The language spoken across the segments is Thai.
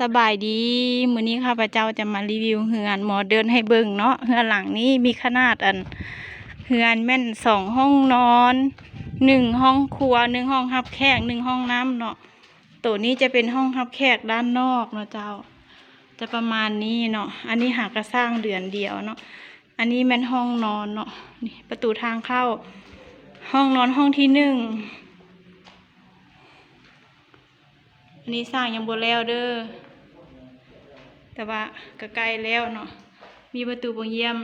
สบายดีมื้อนี้ข้าพเจ้าจะมารีวิวเฮือนหมอเดินให้เบิ่งเนาะเฮือนหลังนี้มีขนาดอันเฮือนแม่นสองห้องนอนหนึ่งห้องครัวหนึ่งห้องรับแขกหนึ่งห้องน้ำเนาะตัวนี้จะเป็นห้องรับแขกด้านนอกเนาะเจ้า จะประมาณนี้เนาะอันนี้หากระสร้างเดือนเดียวเนาะอันนี้แม่นห้องนอนเนาะนี่ประตูทางเข้า ห้องนอนห้องที่หนึ่งอันนี้สร้างยังบ่แล้วเด้อ แต่ว่าก็ใกล้แล้วเนาะมีประตูบงเยี่ยม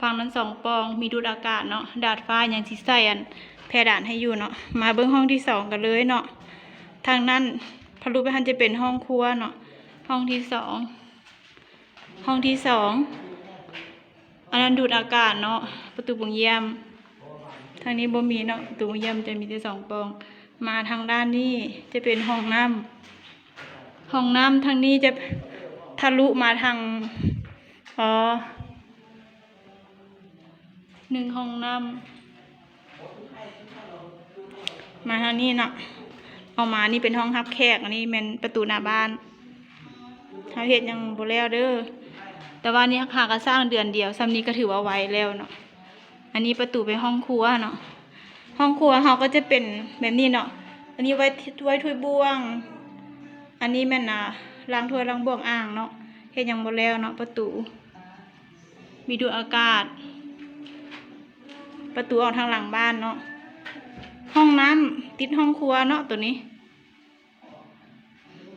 ฝั่งนั้นสองปองมีดูดอากาศเนาะดาดฟ้ายังสิใส่อันแพรด่านให้อยู่เนาะมาเบิ้องห้องที่สองกันเลยเนาะทางนั้นพอรู้ไปทันจะเป็นห้องครัวเนาะห้องที่สองห้องที่สองอันนั้นดูดอากาศเนาะประตูบงเยี่ยมทางนี้บ่มีเนาะประตูบงเยี่ยมจะมีแต่สองปอง มาทางด้านนี้จะเป็นห้องน้ำห้องน้ำทางนี้จะ ทะลุมาทางอ๋อหนึ่งห้องน้ำมาทางนี้เนาะเอามานี่เป็นห้องรับแขกอันนี้เป็นประตูหน้าบ้านเขาเห็นยังโบแล้วเด้อแต่ว่านี่ค่ะก็สร้างเดือนเดียวซ้ำนี้ก็ถือว่าไวแล้วเนาะอันนี้ประตูไปห้องครัวเนาะห้องครัวเขาก็จะเป็นแบบนี้เนาะอันนี้ไว้ไว้ถ้วยบ้วง อันนี้แม่นนะ ล้างถ้วยล้างบ้วงอ่างเนาะเฮ็ดยังบ่แล้วเนาะประตู มีดูอากาศ ประตูออกทางหลังบ้านเนาะห้องน้ำติดห้องครัวเนาะตัวนี้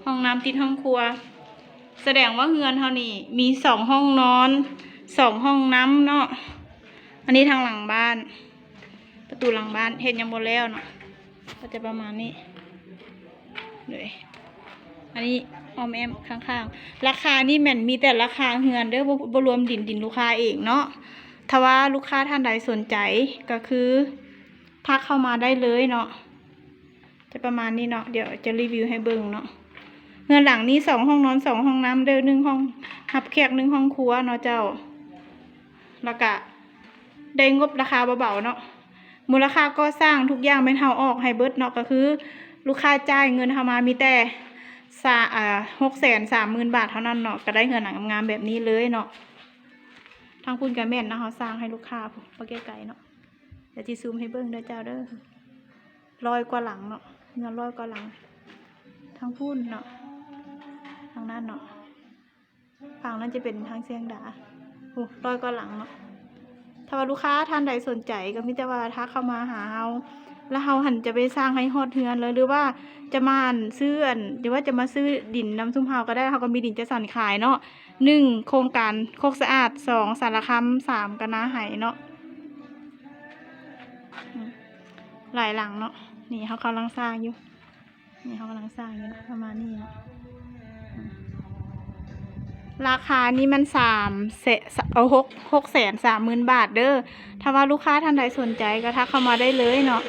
ห้องน้ำติดห้องครัว แสดงว่าเฮือนเท่านี้มีสองห้องนอนสองห้องน้ำเนาะอันนี้ทางหลังบ้าน ประตูหลังบ้านเห็นยังหมดแล้วเนาะก็จะประมาณนี้เลย อันนี้ออมแอมข้างๆ ราคานี่แม่นมีแต่ราคาเฮือนเด้อบ่บ่รวมดินดินลูกค้าเองเนาะถ้าว่าลูกค้าท่านใดสนใจก็คือทักเข้ามาได้เลยเนาะจะประมาณนี้เนาะเดี๋ยวจะรีวิวให้เบิ่งเนาะเฮือนหลังนี้สองห้องนอนสองห้องน้ำเด้อหนึ่งห้องหับแขกหนึ่งห้องครัวเนาะเจ้าแล้วก็ได้งบราคาเบาๆเนาะมูลค่าก็สร้างทุกอย่างเป็นเฮาออกให้เบิดเนาะก็คือ ลูกค้าจ่ายเงินเฮามามีแต่ สาอ่าหกแสนสามหมื่นบาทเท่านั้นเนาะก็ได้เงินหนังงามแบบนี้เลยเนาะทางคุณกับแม่นนะเขาสร้างให้ลูกค้าพวกปะไกลๆเนาะเดี๋ยวจีซูมให้เบิ้งเด้อเจ้าเด้อร้อยกว่าหลังเนาะเงินร้อยกว่าหลังทางพุ่นเนาะทางนั้นเนาะฝั่งนั้นจะเป็นทางเสียงดาโอ้ร้อยกว่าหลังเนาะถ้าว่าลูกค้าท่านใดสนใจก็มิแต่ว่าทักเข้ามาหาเฮา แล้วเฮาหันจะไปสร้างให้ฮอดเฮือนเลยหรือว่าจะมานซื้อนหรือว่าจะมาซื้อดินน้ำซุมเฮาก็ได้เฮาก็มีดินจะสั่นขายเนาะหนึ่งโครงการโคกสะอาดสองสารคามสามกะนาไหเนาะหลายหลังเนาะนี่เขากำลังสร้างอยู่ นี่เขากำลังสร้างอยู่นะประมาณนี้เนาะราคานี่มันสามเสเอาหกหกแสนสามหมื่นบาทเด้อถ้าว่าลูกค้าท่านใดสนใจก็ทักเข้ามาได้เลยเนาะ